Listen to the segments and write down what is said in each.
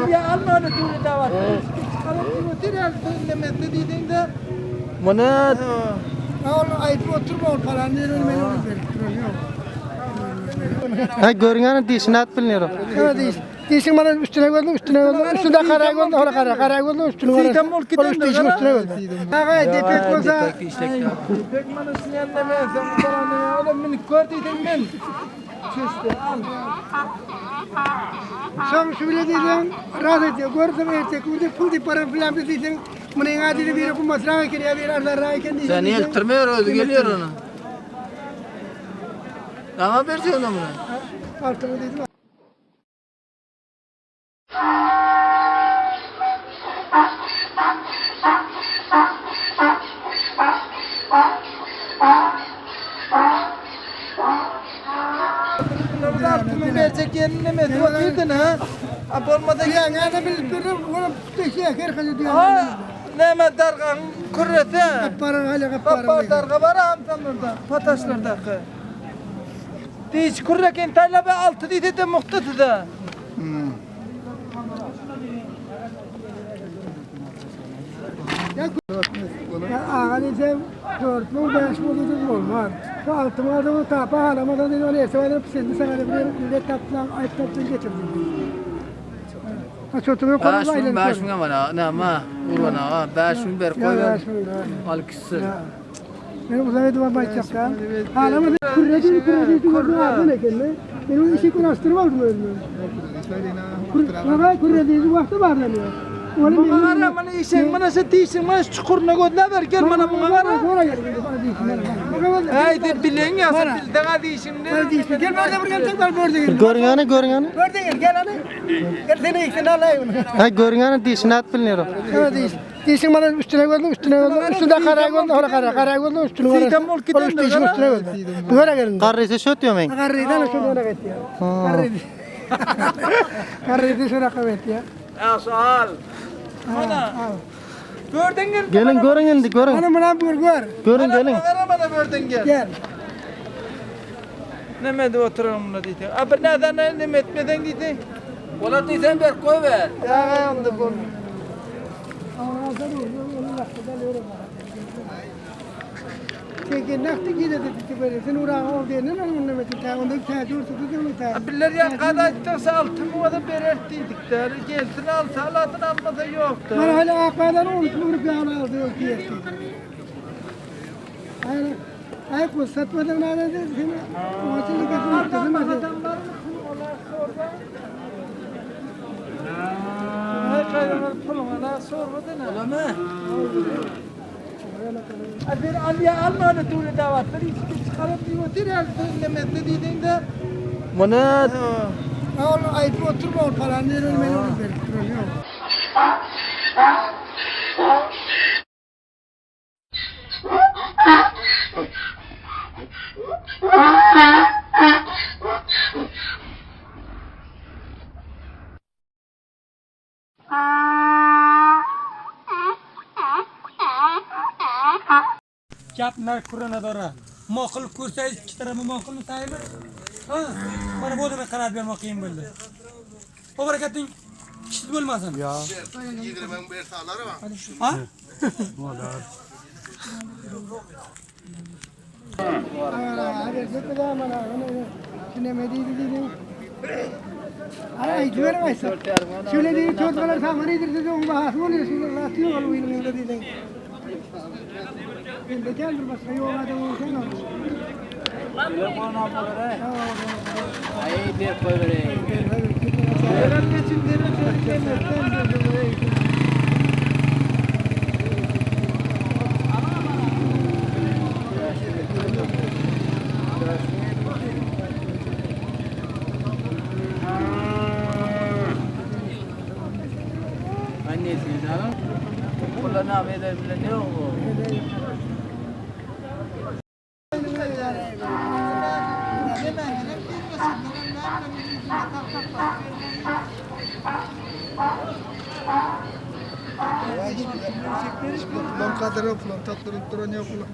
Abi alma onu turi davat. Çıkarıp götür al demedi dedin de. Buna Oğlum ayıp oturma ol falan diye öyle beni onu verip duruyor. ha görgeni dişini at bilmiyorum. Evet değilsin. Değilsin bana üstüne koydum, üstüne koydum. Üstünde kara koydum, orada kara, kara koydum, üstüne koydum. Sidem ol, giden Onu üstü de için kara. üstüne koydum. Aga depek olsa, Pek bana sinyal demezsem falan deme. Oğlum beni gördüydün ben. Küstü al. sen bile dedin, rahat ediyor. Gördüm erkek, burada pul dip para filan bir dedin. Bunu en adili bir yapım masrağa geliyor, bir arada rayken dedin. Sen niye tırmıyor öyle geliyor onu. Tamam versin onu buna. Altımı dedim. Demedi. Oturdun ha. Abi olmadı Ya ngada bil bir bunu tutuyor, herkese diyor. Ha. Neme dargan kurrete. Para hala Kapar kapara. darga var amsamlarda. Pataşlardaki. Diş kurreken talabe altı dedi de muhtatı da. Ya ağani sen dört mu beş mu dedin olmaz. Şu altıma adamı tapa halamadan dedi öyle sevene pisindi sana da bir bir tatlan ayıp tatlan getirdim. Ha Beş koyma bin, aynen. beş bin bana. Ne ama? Vur bana ha. Beş bin ver koy Ya ver. ya şöyle. Al kişisi. Benim uzaya duvar başlayacak ya. Halama da kurredi kurredi kurredi ağzı ne kendine. Benim işi kurastırma oldu öyle. Kurredi kurredi vakti var deniyor. Oğlum Bana ara bana işin bana sen değilsin bana çukuruna koy ne ver gel bana bana ara. Sonra geldi bana değilsin. Haydi bilin ya sen bildiğin hadi işin Bana değilsin. Gel böyle buraya tek var böyle gel. Görgeni görgeni. Böyle gel gel hadi. Gel seni ikisini alayım. Ha görgeni dişini at bilmiyorum. Evet değilsin. Değilsin bana üstüne koydum, üstüne koydum. Üstünde kara koydum, orada kara, kara koydum, üstüne koydum. Sidem ol, üstü de kara. üstüne koydum. Böyle gelin. Karrisi şöt diyorum ben. Karriden şu böyle gitti ya. Karriden. Karriden şu rakam etti ya. Asal. Bana. Gördün gel. Gelin görün indi görün. Hanım bana buyur gör. Görün gelin. Ara bana gördün gel. Gel. Nemedi oturalım buna dedi. Abi neden ne etmeden dedi. Ola diysen ver koy ver. Ya yandı bu. Çünkü nakti gide dedi böyle. Sen uğrağı ol diye ne lan onu metin ta onda ta dur tutu onu ta. Abiler ya altımı o da bererttiydik der. Gelsin altı aladın almada yoktu. Bana hala akbadan onu vurup yana aldı o diye. Hayır. Ay bu satmadan ne dedi? Seni açılı getirmiş kızım hadi. Adamlar onlar orada? Ay kaydalar puluna sormadı ne? Ola mı? Abi Aliye alma onu turi davatları hiç çıkarıp götür al demedi dedin de. Buna Oğlum ayıp oturma öyle beni onu verip duruyor. Gaplar ko'rinadora moqilib ko'rsangiz ikki tarafi moqilni taymi ha? Mana bu odamga qarab bermoq qiyin bo'ldi bu harakatning kichik bo'lmasin yo ha? Hadi git de bana onu şimdi medeni dedim. Ay güvenmezsin. Şöyle değil çocuklar samanıdır dedi on bahas mı oluyor şimdi benim yanında dedi. Ben de gel bir başka yol adam olsun ama. Ay ver koy ver. Eren geçin derin çocuk demedi. Annesi canım. Ola كل نعم إذا من اليوم فلان قادر فلان تطر الدرون يا فلان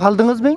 Aldınız mı?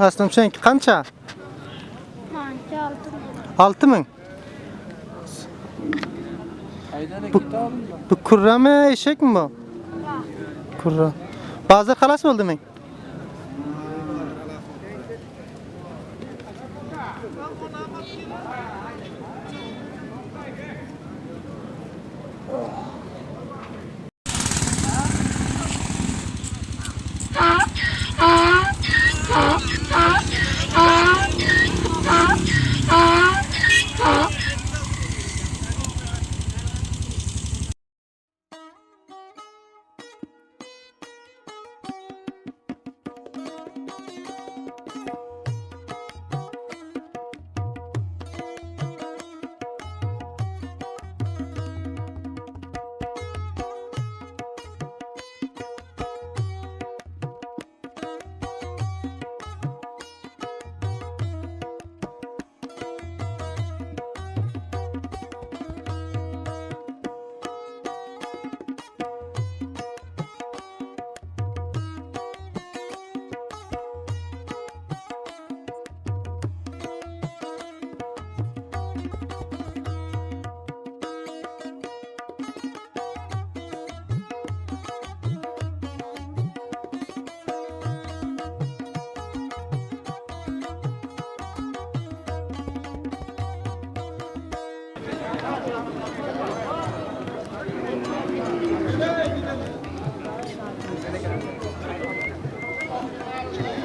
Aslım sen kança? 6 ming. Ayda da git aldın mı? Bu kurra mı eşek mi bu? Kurra. Bazı halas oldu mu?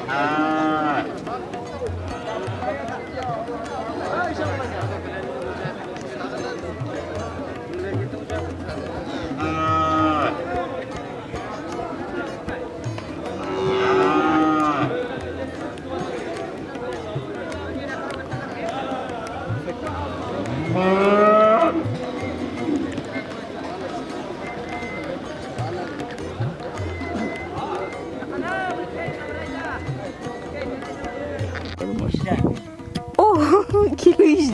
아.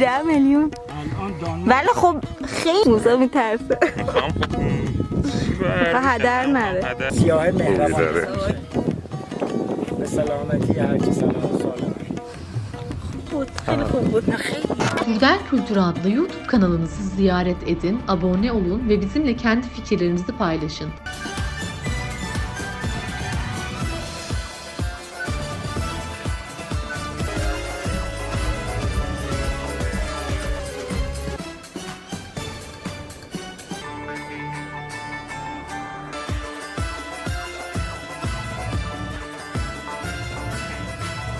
18 میلیون ولی خب خیلی موزه میترسه هدر نره سیاه مهربان به سلامتی هرچی سلام سلام بود خیلی خوب بود خیلی Türden Kültür adlı YouTube kanalımızı ziyaret edin, abone olun ve bizimle kendi fikirlerinizi paylaşın.